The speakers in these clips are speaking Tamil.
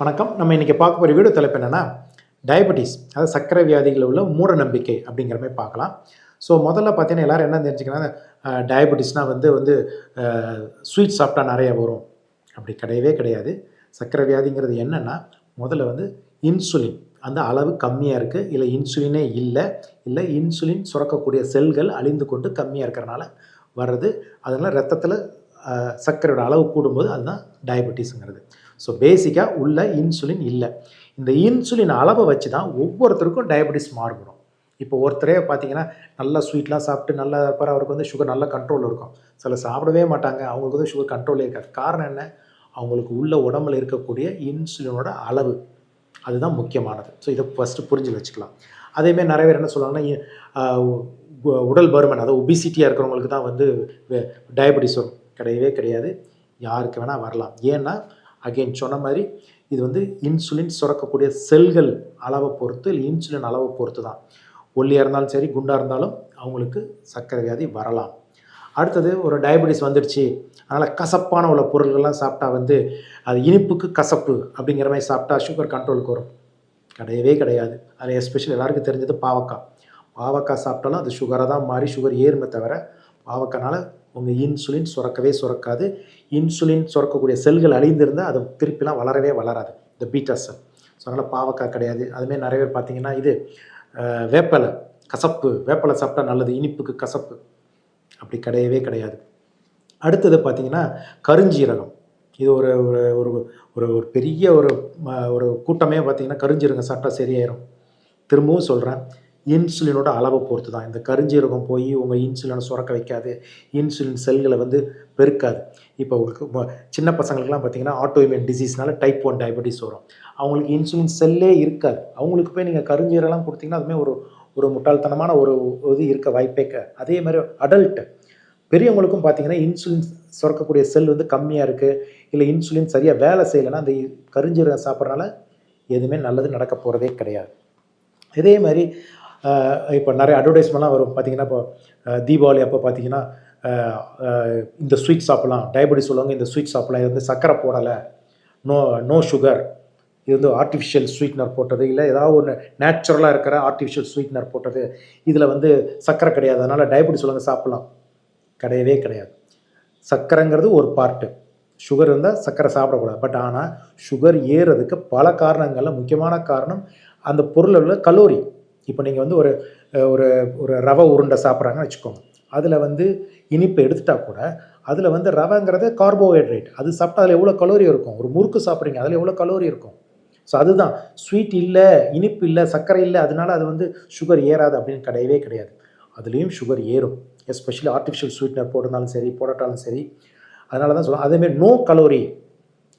வணக்கம். நம்ம இன்றைக்கி பார்க்க போகிற வீடியோ தலைப்பு என்னென்னா டயபெட்டிஸ் அதாவது சர்க்கரை வியாதிகளில் உள்ள மூட நம்பிக்கை அப்படிங்கிற மாதிரி பார்க்கலாம். ஸோ முதல்ல பார்த்தீங்கன்னா எல்லாரும் என்ன தெரிஞ்சுக்கிறாங்க டயபெட்டிஸ்னால் வந்து வந்து ஸ்வீட் சாப்பிட்டா நிறைய வரும். அப்படி கிடையவே கிடையாது. சர்க்கரை வியாதிங்கிறது என்னென்னா முதல்ல வந்து இன்சுலின் அந்த அளவு கம்மியாக இருக்குது இல்லை இன்சுலினே இல்லை. இல்லை இன்சுலின் சுரக்கக்கூடிய செல்கள் அழிந்து கொண்டு கம்மியாக இருக்கிறனால வர்றது. அதனால் ரத்தத்தில் சர்க்கரையோட அளவு கூடும்போது அதுதான் டயபெட்டிஸுங்கிறது ஸோ பேசிக்காக உள்ள இன்சுலின் இல்லை. இந்த இன்சுலின் அளவை வச்சு தான் ஒவ்வொருத்தருக்கும் டயபெட்டிஸ் மாறுபடும். இப்போ ஒருத்தரே பார்த்தீங்கன்னா நல்லா ஸ்வீட்லாம் சாப்பிட்டு நல்லா இருப்பார் அவருக்கு வந்து சுகர் நல்ல கண்ட்ரோல் இருக்கும். சில சாப்பிடவே மாட்டாங்க அவங்களுக்கு வந்து சுகர் கண்ட்ரோலே இருக்காது. காரணம் என்ன? அவங்களுக்கு உள்ள உடம்புல இருக்கக்கூடிய இன்சுலினோட அளவு. அதுதான் முக்கியமானது. ஸோ இதை ஃபஸ்ட்டு புரிஞ்சு வச்சுக்கலாம். அதேமாரி நிறைய பேர் என்ன சொல்லுவாங்கன்னா உடல் பருமன் அதாவது ஒபிசிட்டியாக இருக்கிறவங்களுக்கு தான் வந்து டயபெட்டிஸ் வரும். கிடையவே கிடையாது. யாருக்கு வேணால் வரலாம். ஏன்னா அகைன் சொன்ன மாதிரி இது வந்து இன்சுலின் சுரக்கக்கூடிய செல்கள் அளவை பொறுத்து இல்லை இன்சுலின் அளவை பொறுத்து தான். ஒல்லியாக இருந்தாலும் சரி குண்டாக இருந்தாலும் அவங்களுக்கு சர்க்கரை வியாதி வரலாம். அடுத்தது ஒரு டயபெட்டிஸ் வந்துடுச்சு. அதனால் கசப்பான உள்ள பொருள்கள்லாம் சாப்பிட்டா வந்து அது இனிப்புக்கு கசப்பு அப்படிங்கிற மாதிரி சாப்பிட்டா சுகர் கண்ட்ரோலுக்கு வரும். கிடையவே கிடையாது. அதில் எஸ்பெஷல் எல்லாருக்கும் தெரிஞ்சது பாவக்காய். பாவக்காய் சாப்பிட்டாலும் அது சுகராக தான் மாறி சுகர் ஏறுமே தவிர பாவக்காய்னால உங்கள் இன்சுலின் சுரக்கவே சுரக்காது. இன்சுலின் சுரக்கக்கூடிய செல்கள் அழிந்திருந்தால் அது திருப்பிலாம் வளரவே வளராது. இந்த பீட்டா செல் ஸோ அதனால் பாவக்காய் கிடையாது. அதுமாரி நிறைய பேர் பார்த்தீங்கன்னா இது வேப்பலை கசப்பு. வேப்பலை சாப்பிட்டா நல்லது. இனிப்புக்கு கசப்பு. அப்படி கிடையவே கிடையாது. அடுத்தது பார்த்தீங்கன்னா கருஞ்சீரகம். இது ஒரு ஒரு ஒரு ஒரு ஒரு பெரிய ஒரு ஒரு கூட்டமே பார்த்தீங்கன்னா கருஞ்சீரகம் சாப்பிட்டா சரியாயிரும். திரும்பவும் சொல்கிறேன் இன்சுலினோட அளவை பொறுத்து தான் இந்த கருஞ்சீரகம் போய் உங்கள் இன்சுலினை சுரக்க வைக்காது. இன்சுலின் செல்களை வந்து பெருக்காது. இப்போ உங்களுக்கு சின்ன பசங்களுக்குலாம் பார்த்தீங்கன்னா ஆட்டோஇம்யூன் டிசீஸ்னால டைப் ஒன் டயபெட்டிஸ் வரும். அவங்களுக்கு இன்சுலின் செல்லே இருக்காது. அவங்களுக்கு போய் நீங்கள் கருஞ்சீரகம் கொடுத்தீங்கன்னா அதுமே ஒரு ஒரு முட்டாள்தனமான ஒரு இது இருக்க வாய்ப்பே க அதே மாதிரி அடல்ட்டு பெரியவங்களுக்கும் பார்த்தீங்கன்னா இன்சுலின் சுரக்கக்கூடிய செல் வந்து கம்மியாக இருக்குது இல்லை இன்சுலின் சரியாக வேலை செய்யலைன்னா அந்த கருஞ்சீரகம் சாப்பிட்றனால எதுவுமே நல்லது நடக்க போகிறதே கிடையாது. இதே மாதிரி இப்போ நிறைய அட்வர்டைஸ்மெண்ட்லாம் வரும். பார்த்தீங்கன்னா இப்போ தீபாவளி அப்போ பார்த்தீங்கன்னா இந்த ஸ்வீட் சாப்பிட்லாம். டயபெட்டிஸ் உள்ளவங்க இந்த ஸ்வீட் சாப்பிட்லாம். இது வந்து சர்க்கரை போடலை. நோ நோ சுகர் இது வந்து ஆர்டிஃபிஷியல் ஸ்வீட்னர் போட்டது. இல்லை ஏதாவது ஒன்று நேச்சுரலாக இருக்கிற ஆர்டிஃபிஷியல் ஸ்வீட்னர் போட்டது. இதில் வந்து சர்க்கரை கிடையாது. அதனால் டயபெட்டிஸ் உள்ளவங்க சாப்பிட்லாம். கிடையவே கிடையாது. சர்க்கரைங்கிறது ஒரு பார்ட்டு சுகர் இருந்தால் சர்க்கரை சாப்பிடக்கூடாது. பட் ஆனால் சுகர் ஏறுறதுக்கு பல காரணங்களில் முக்கியமான காரணம் அந்த பொருளில் உள்ள கலோரி இப்போ நீங்கள் வந்து ஒரு ஒரு ஒரு ரவை உருண்டை சாப்பிட்றாங்கன்னு வச்சுக்கோங்க. அதில் வந்து இனிப்பு எடுத்துட்டா கூட அதில் வந்து ரவைங்கிறது கார்போஹைட்ரேட் அது சாப்பிட்டா அதில் எவ்வளோ கலோரி இருக்கும்? ஒரு முறுக்கு சாப்பிட்றீங்க அதில் எவ்வளோ கலோரி இருக்கும்? ஸோ அதுதான். ஸ்வீட் இல்லை இனிப்பு இல்லை சர்க்கரை இல்லை அதனால அது வந்து சுகர் ஏறாது அப்படின்னு கிடையவே கிடையாது. அதுலேயும் சுகர் ஏறும். எஸ்பெஷலி ஆர்டிஃபிஷியல் ஸ்வீட்னர் போட்டிருந்தாலும் சரி போடாட்டாலும் சரி. அதனால தான் சொல்லுவோம் அதேமாரி நோ கலோரி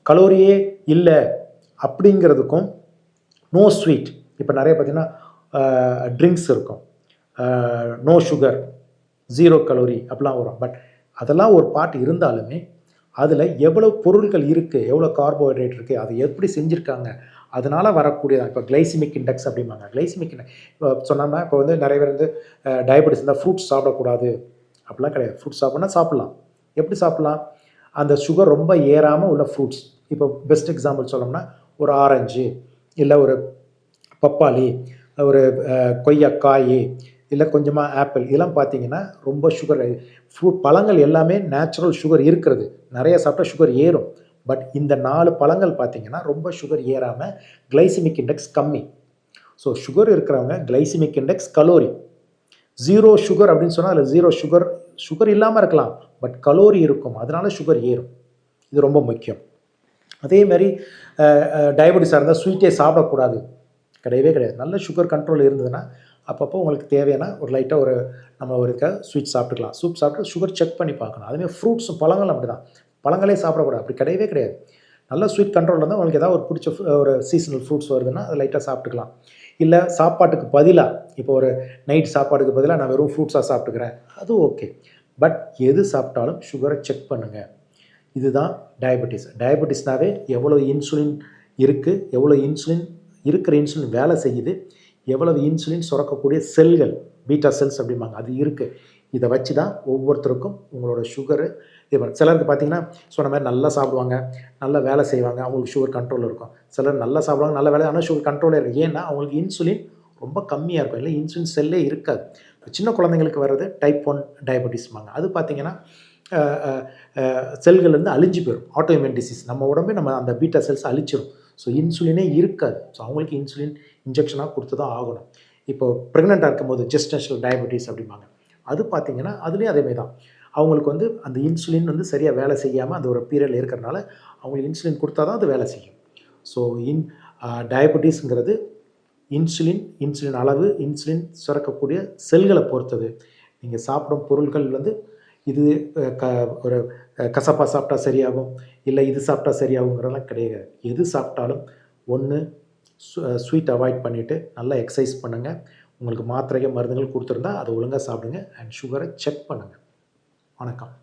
கலோரியே இல்லை அப்படிங்கிறதுக்கும் நோ ஸ்வீட் இப்போ நிறைய பார்த்தீங்கன்னா ட்ரிங்க்ஸ் இருக்கும். நோ சுகர் ஜீரோ கலோரி அப்படிலாம் வரும். பட் அதெல்லாம் ஒரு பார்ட் இருந்தாலுமே அதில் எவ்வளோ பொருட்கள் இருக்குது எவ்வளோ கார்போஹைட்ரேட் இருக்குது அதை எப்படி செஞ்சுருக்காங்க அதனால் வரக்கூடிய இப்போ கிளைசிமிக் இண்டெக்ஸ் அப்படிம்பாங்க. கிளைசிமிக் இப்போ சொன்னோம்னா இப்போ வந்து நிறைய பேர் வந்து டயபெட்டிஸ் இருந்தால் ஃப்ரூட்ஸ் சாப்பிடக்கூடாது. அப்படிலாம் கிடையாது. ஃப்ரூட்ஸ் சாப்பிட்னா சாப்பிட்லாம். எப்படி சாப்பிட்லாம்? அந்த சுகர் ரொம்ப ஏறாமல் உள்ள ஃப்ரூட்ஸ் இப்போ பெஸ்ட் எக்ஸாம்பிள் சொல்லணும்னா ஒரு ஆரஞ்சு இல்லை ஒரு பப்பாளி ஒரு கொய்யக்காய் இல்லை கொஞ்சமாக ஆப்பிள் இதெல்லாம் பார்த்தீங்கன்னா ரொம்ப சுகர் ஃப்ரூட் பழங்கள் எல்லாமே நேச்சுரல் சுகர் இருக்கிறது. நிறைய சாப்பிட்டா சுகர் ஏறும். பட் இந்த நாலு பழங்கள் பார்த்தீங்கன்னா ரொம்ப சுகர் ஏறாமல் கிளைசிமிக் இண்டெக்ஸ் கம்மி. ஸோ சுகர் இருக்கிறவங்க glycemic index calorie zero sugar அப்படின்னு சொன்னால் அதில் ஜீரோ சுகர் சுகர் இல்லாமல் இருக்கலாம். பட் கலோரி இருக்கும். அதனால சுகர் ஏறும். இது ரொம்ப முக்கியம். அதே மாதிரி டயபெட்டிஸாக இருந்தால் ஸ்வீட்டே சாப்பிடக்கூடாது. கிடையவே கிடையாது. நல்ல சுகர் கண்ட்ரோல் இருந்ததுன்னா அப்பப்போ உங்களுக்கு தேவையான ஒரு லைட்டாக ஒரு நம்ம ஒரு ஸ்வீட் சாப்பிட்டுக்கலாம். சூப் சாப்பிட்டு சுகர் செக் பண்ணி பார்க்கணும். அதுமாதிரி ஃப்ரூட்ஸும் பழங்களும் அப்படி தான் பழங்களே சாப்பிடக்கூடாது. அப்படி கிடையவே கிடையாது. நல்ல ஸ்வீட் கண்ட்ரோல் இருந்தால் உங்களுக்கு ஏதாவது ஒரு பிடிச்ச ஒரு சீசனல் ஃப்ரூட்ஸ் வருதுன்னா அதை லைட்டாக சாப்பிட்டுக்கலாம். இல்லை சாப்பாட்டுக்கு பதிலாக இப்போ ஒரு நைட் சாப்பாடுக்கு பதிலாக நான் வெறும் ஃப்ரூட்ஸாக சாப்பிட்டுக்கிறேன். அது ஓகே பட் எது சாப்பிட்டாலும் சுகரை செக் பண்ணுங்கள் இதுதான் டயபெட்டிஸ் டயபெட்டிஸ்னாவே எவ்வளோ இன்சுலின் இருக்குது எவ்வளோ இன்சுலின் இருக்கிற இன்சுலின் வேலை செய்யுது. எவ்வளவு இன்சுலின் சுரக்கக்கூடிய செல்கள் பீட்டா செல்ஸ் அப்படிம்பாங்க. அது இருக்குது இதை வச்சு தான் ஒவ்வொருத்தருக்கும் உங்களோட சுகரு இது சிலருக்கு பார்த்தீங்கன்னா சொன்ன மாதிரி நல்லா சாப்பிடுவாங்க நல்லா வேலை செய்வாங்க அவங்களுக்கு சுகர் கண்ட்ரோல் இருக்கும். சிலர் நல்லா சாப்பிடுவாங்க நல்ல வேலை ஆனால் சுகர் கண்ட்ரோலே இருக்கும் ஏன்னா அவங்களுக்கு இன்சுலின் ரொம்ப கம்மியாக இருக்கும். இல்லை இன்சுலின் செல்லே இருக்காது. சின்ன குழந்தைங்களுக்கு வர்றது டைப் ஒன் டயபெட்டிஸ்மாங்க அது பார்த்தீங்கன்னா செல்கள் வந்து அழிஞ்சு போயிடும். ஆட்டோமியன் டிசீஸ் நம்ம உடம்பே நம்ம அந்த பீட்டா செல்ஸ் அழிச்சிடும் ஸோ இன்சுலினே இருக்காது. ஸோ அவங்களுக்கு இன்சுலின் இன்ஜெக்ஷனாக கொடுத்து தான் ஆகணும். இப்போ ப்ரெக்னெண்ட்டாக இருக்கும்போது ஜெஸ்டேஷனல் டயபெட்டிஸ் அப்படிம்பாங்க. அது பார்த்தீங்கன்னா அதுலேயும் அதேமாதிரி தான் அவங்களுக்கு வந்து அந்த இன்சுலின் வந்து சரியாக வேலை செய்யாமல் அந்த ஒரு பீரியடில் இருக்கிறனால அவங்களுக்கு இன்சுலின் கொடுத்தா தான் அது வேலை செய்யும். ஸோ இன் டயபெட்டிஸுங்கிறது இன்சுலின் இன்சுலின் அளவு இன்சுலின் சுரக்கக்கூடிய செல்களை பொறுத்தது. நீங்கள் சாப்பிடும் பொருட்கள் வந்து இது க ஒரு கசப்பாக சாப்பிட்டா சரியாகும் இல்லை இது சாப்பிட்டா சரியாகுங்கிறதெல்லாம் கிடையாது. எது சாப்பிட்டாலும் ஒன்று ஸ்வீட் அவாய்ட் பண்ணிவிட்டு நல்லா எக்ஸசைஸ் பண்ணுங்கள் உங்களுக்கு மாத்திரைகள் மருந்துகள் கொடுத்துருந்தா அதை ஒழுங்காக சாப்பிடுங்க. அண்ட் சுகரை செக் பண்ணுங்கள் வணக்கம்.